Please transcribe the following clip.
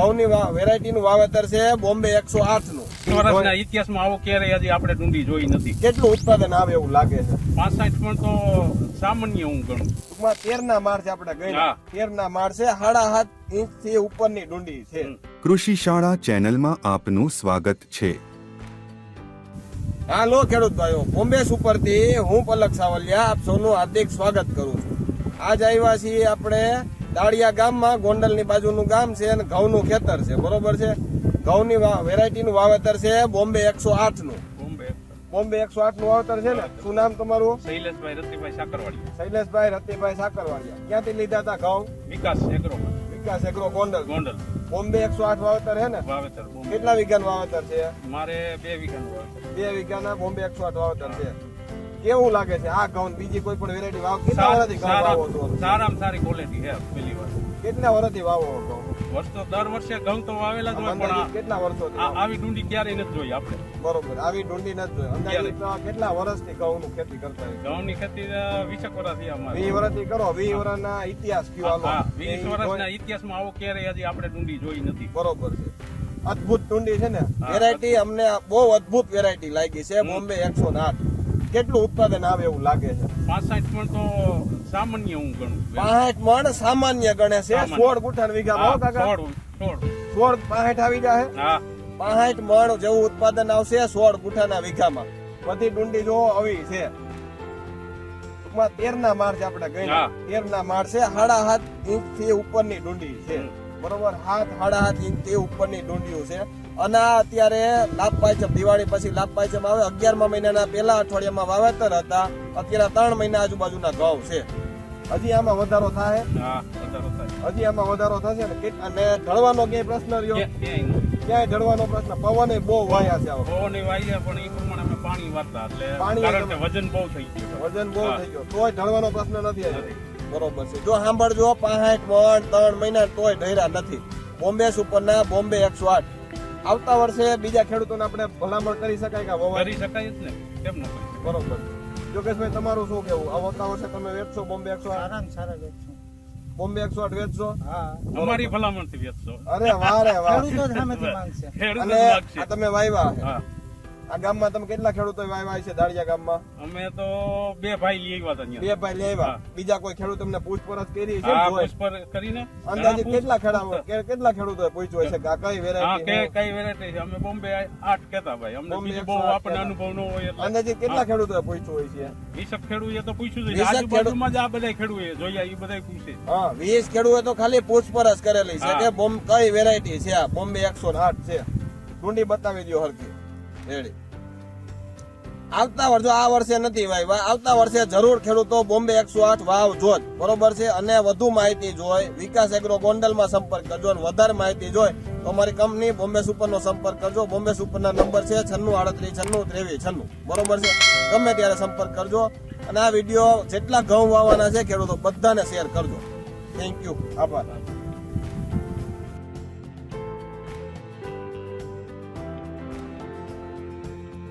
ઘઉંની વેરાયટીનું વાવેતર છે બોમ્બે એકસો આઠનું વર્ષના ઇતિહાસમાં આવો ક્યારે હજી આપણે ડુંડી જોઈ નથી. કેટલું ઉત્પાદન આવે એવું લાગે છે? પાંસઠ પણ તો સામાન્ય હું ગણું. ટૂંકમાં તેર ના માળ છે આપણે ગઈ હા. તેર ના માળ છે સાડા સાત ઇંચથી ઉપરની ડુંડી છે. કૃષિ શાળા ચેનલમાં આપનું સ્વાગત છે. હાલો ખેડૂત ભાઈઓ બોમ્બે સુપરથી હું પલક સાવલિયા આપ સૌનું હાર્દિક સ્વાગત કરું છું. આજ આવ્યા છીએ આપણે દાળિયા ગામમાં ગોંડલની બાજુનું ગામ છે અને ઘઉંનું ખેતર છે. બરોબર છે? ઘઉંની વેરાયટી નું વાવેતર છે બોમ્બે એકસો આઠનું બોમ્બે બોમ્બે એકસો આઠનું વાવેતર છે ને? શું નામ તમારું? શૈલેષભાઈ રતિભાઈ સાકરવાડિયા. શૈલેષભાઈ રતિભાઈ સાકરવાડિયા. ક્યાંથી લીધા હતા ઘઉં? Vikas agro Vikas agro Gondal. Gondal. Bombay એકસો આઠ વાવેતર છે ને? વાવેતર કેટલા વીઘાનું વાવેતર છે? મારે બે વીઘાનું વાવેતર બે વીઘાના બોમ્બે એકસો આઠ વાવેતર છે. કેવું લાગે છે? આ ઘઉં બીજી કોઈ પણ વેરાયટી વાવ? કેટલા વર્ષથી વાવો છો? સારામાં સારી ક્વોલિટી છે પેલી વાર કેટલા વર્ષથી વાવો છો? વર્ષો દર વર્ષે ઘઉં તો વાવેલા જ હોય પણ કેટલા વર્ષો આવી ડુંડી ક્યારેય નથી જોઈ આપણે. બરોબર આવી ડુંડી નથી જોઈ. અંદાજે કેટલા વર્ષથી ઘઉંનું ખેતી કરતા ઘઉંની ખેતી અ, વર્ષથી અમારે. વીસ વર્ષથી કરો વીસ વર્ષના ઇતિહાસ કયો આલો હાલો? વીસ એ વર્ષના ઇતિહાસમાં આવો ક્યારેય હજી આપણે ડુંડી જોઈ નથી. બરોબર છે. અદભુત ડુંડી છે ને? વેરાયટી અમને બહુ અદ્ભુત વેરાયટી લાગી છે બોમ્બે એકસો આઠ. કેટલું ઉત્પાદન આવે એવું લાગે છે? પાસઠ મણ તો સામાન્ય હું ગણું. પાસઠ મણ સામાન્ય ગણે છે. સોળ ગુઠાણ વીઘા કાકા? સોળ પાસઠ આવી જાય પાસઠ મણ જેવું ઉત્પાદન આવશે સોળ ગુઠાના વીઘામાં. બધી ડુંડી જો આવી છે. ટૂંકમાં તેર ના માળ છે આપણે ગઈ. તેર ના માળ છે સાડા સાત ઇંચથી ઉપરની ડુંડી છે. બરોબર? હાથ સાડા હાથ ઇંચથી ઉપરની ડુંડીઓ છે. અને આ અત્યારે લાભ પાંચમ દિવાળી પછી લાભ પાંચમ આવે અગિયારમા મહિનાના પહેલા અઠવાડિયામાં વાવેતર હતા. અત્યારે ત્રણ મહિના આજુબાજુના ઘઉં છે. હજી આમાં વધારો થાય? હજી આમાં વધારો થશે ને? અને ઢળવાનો ક્યાંય પ્રશ્ન રહ્યો? ક્યાંય- ઢળવાનો પ્રશ્ન? પવન બહુ વાયા છે આ વાયા પણ એ પ્રમાણે અમે પાણી વારતા એટલે પાણી વજન બહુ થઈ ગયું વજન બહુ થઈ ગયો. તોય ઢળવાનો પ્રશ્ન નથી આવ્યો બરોબર છે. જો સાંભળજો પાંઠ મણ ત્રણ મહિના તોય ઢળ્યા નથી. બોમ્બે સુપરના બોમ્બે એકસો આઠ. આવતા વર્ષે બીજા ખેડૂતોને આપણે ભલામણ કરી શકાય કે આ વવાય કરી શકાય જ ને. કેમ ન કરી બરોબર. યોગેશભાઈ તમારું શું કેવું આવતા વર્ષે તમે વેચશો બોમ્બે એકસો સારા સારામાં સારા વેચશો. બોમ્બે એકસો આઠ વેચશો? હા. અમારી ભલામણથી વેચશો. અરે વાહ રે વાહ. ખેડૂતો જ સામેથી માંગશે. ખેડૂત અને જ લાગશે આ તમે વાયવા. હા. આ ગામમાં તમે કેટલા ખેડૂતો વાવ્યા છે દાળિયા ગામમાં? અમે તો બે ભાઈ લઈ આવ્યા હતા બે ભાઈ લઈ. બીજા કોઈ ખેડૂત તમને પૂછપરછ કરી છે? જોઈ? કરીને. અંદાજે કેટલા ખેડા કેટલા ખેડૂતો પૂછ્યું છે કે કઈ હા વેરાયટી કે કઈ વેરાયટી છે? અમે બોમ્બે આઠ કેતા ભાઈ. અમને બીજું બહુ આપણને અનુભવ ન હોય એટલે. અંદાજે કેટલા ખેડૂતો પૂછ્યું હોય છે? વીસક ખેડૂત એ તો પૂછ્યું છે. આજુબાજુમાં જ આ બધા ખેડૂત જોયા એ બધા પૂછે. હા વીસ ખેડૂતો તો ખાલી પૂછપરછ કરેલી છે કે બોમ્બ કઈ વેરાયટી છે આ? બોમ્બે એકસો આઠ છે. ડુંડી બતાવી દો હરકી રેડી આવતા વર્ષે આ વર્ષે નથી ભાઈ આવતા વર્ષે જરૂર ખેડૂતો બોમ્બે એકસો આઠ વાવ જોત. બરોબર છે? અને વધુ માહિતી જોઈ વિકાસ એગ્રો ગોંડલમાં સંપર્ક કરજો અને વધારે માહિતી જોઈ તો અમારી કંપની બોમ્બે સુપરનો સંપર્ક કરજો. બોમ્બે સુપરના નંબર છે છન્નું આડત્રીસ, છન્નું ત્રેવીસ, છન્નું. બરોબર છે? ગમે ત્યારે સંપર્ક કરજો અને આ વીડિયો જેટલા ઘઉં વાવવાના છે ખેડૂતો બધાને શેર કરજો. થેન્ક યુ આભાર.